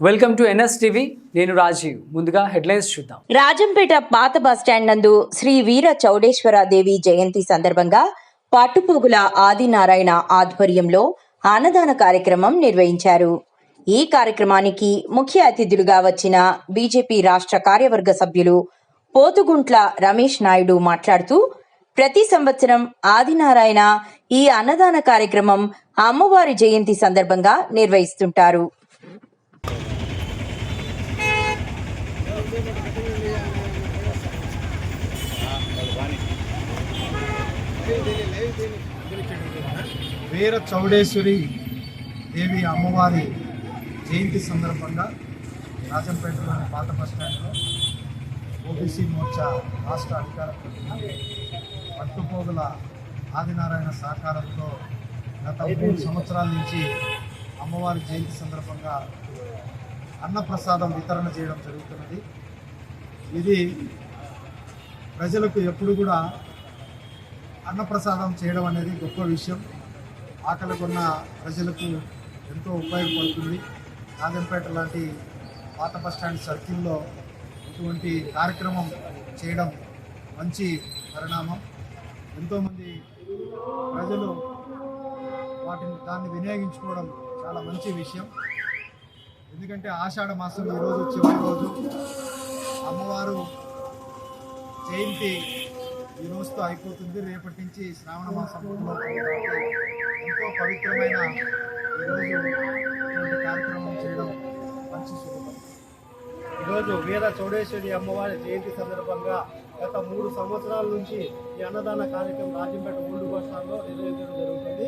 Welcome to NS TV. నేను రాజీవ్. ముందుగా headlines చూద్దాం. రాజంపేట పాత బస్టాండ్ నందు శ్రీ వీర చౌడేశ్వర దేవి జయంతి సందర్భంగా పట్టుపోగుల ఆదినారాయణ ఆధ్వర్యంలో అన్నదాన కార్యక్రమం నిర్వహించారు. ఈ కార్యక్రమానికి ముఖ్య అతిథులుగా వచ్చిన బీజేపీ రాష్ట్ర కార్యవర్గ సభ్యులు పోతుగుంట్ల రమేష్ నాయుడు మాట్లాడుతూ ప్రతి సంవత్సరం ఆదినారాయణ ఈ అన్నదాన కార్యక్రమం అమ్మవారి జయంతి సందర్భంగా నిర్వహిస్తుంటారు. వీర చౌడేశ్వరి దేవి అమ్మవారి జయంతి సందర్భంగా రాజంపేటలోని పాత బస్ స్టాండ్లో ఓబీసీ మోర్చా రాష్ట్ర అధికార పట్టుపోగుల ఆదినారాయణ సహకారంతో గత మూడు సంవత్సరాల నుంచి అమ్మవారి జయంతి సందర్భంగా అన్నప్రసాదం వితరణ చేయడం జరుగుతున్నది. ఇది ప్రజలకు ఎప్పుడు కూడా అన్నప్రసాదం చేయడం అనేది గొప్ప విషయం. ఆకలికున్న ప్రజలకు ఎంతో ఉపయోగపడుతుంది. నాదంపేట లాంటి పాత బస్ స్టాండ్ సర్కిల్లో ఇటువంటి కార్యక్రమం చేయడం మంచి పరిణామం. ఎంతోమంది ప్రజలు వాటిని దాన్ని వినియోగించుకోవడం చాలా మంచి విషయం. ఎందుకంటే ఆషాఢ మాసం ఈరోజు చివరి రోజు అమ్మవారు జయంతి ఈ రోజుతో అయిపోతుంది. రేపటి నుంచి శ్రావణ మాసం ఎంతో పవిత్రమైన ఈరోజు కార్యక్రమం చేయడం మంచి శుభం. ఈరోజు వీర చౌడేశ్వరి అమ్మవారి జయంతి సందర్భంగా గత మూడు సంవత్సరాల నుంచి ఈ అన్నదాన కార్యక్రమం రాజంపేట మూడు బస్టాండ్లో నిర్వహించడం జరుగుతుంది.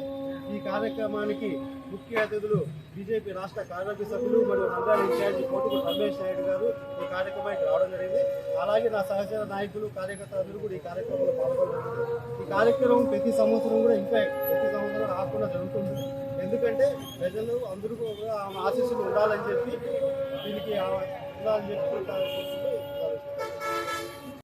ఈ కార్యక్రమానికి ముఖ్య అతిథులు బీజేపీ రాష్ట్ర కార్యవర్గ సభ్యులు మరియు రంగారెడ్డి ఇన్ఛార్జి కోటుకు రమేష్ నాయుడు గారు ఈ కార్యక్రమానికి రావడం జరిగింది. అలాగే నా సహచర నాయకులు కార్యకర్తలు కూడా ఈ కార్యక్రమంలో పాల్గొన్నారు ఈ కార్యక్రమం ప్రతి సంవత్సరం కూడా ఇంకా ప్రతి సంవత్సరం రాకుండా జరుగుతుంది. ఎందుకంటే ప్రజలు అందరూ కూడా ఆమె ఆశీస్సులు ఉండాలని చెప్పి దీనికి ఉండాలని చెప్పి